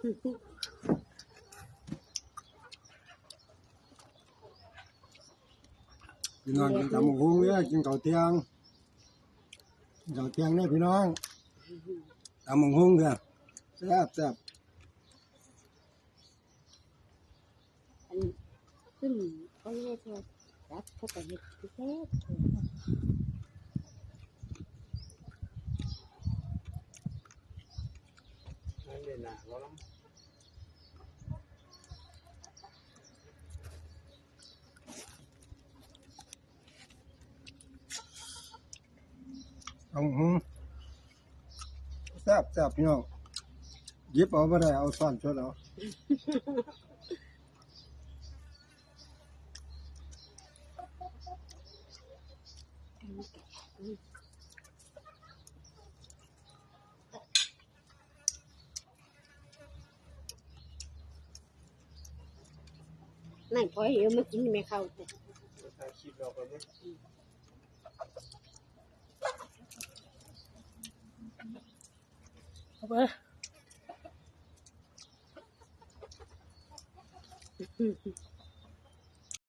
พี่น้องกินตำบักหุ่งเนี่ยกินข้าวเที่ยงกินข้าวเที่ยงเนี่ยพี่น้องตำบักหุ่งเนี่ยแซ่บแซ่บอันขึ้นก็เรียกว่ารับเข้าไปเฮ็ดพิเศษ นั่น เด่นหนาราล้ตำบักหุ่งแซ่บแซ่บพี่น้องหยิบเอาไม่ได้เอาซ่อนชดเอา นั่นพอเหี่ยวมากินไม่เข้าแต่ำถ่ายคลิปเราไปเนี่ยเอาเบ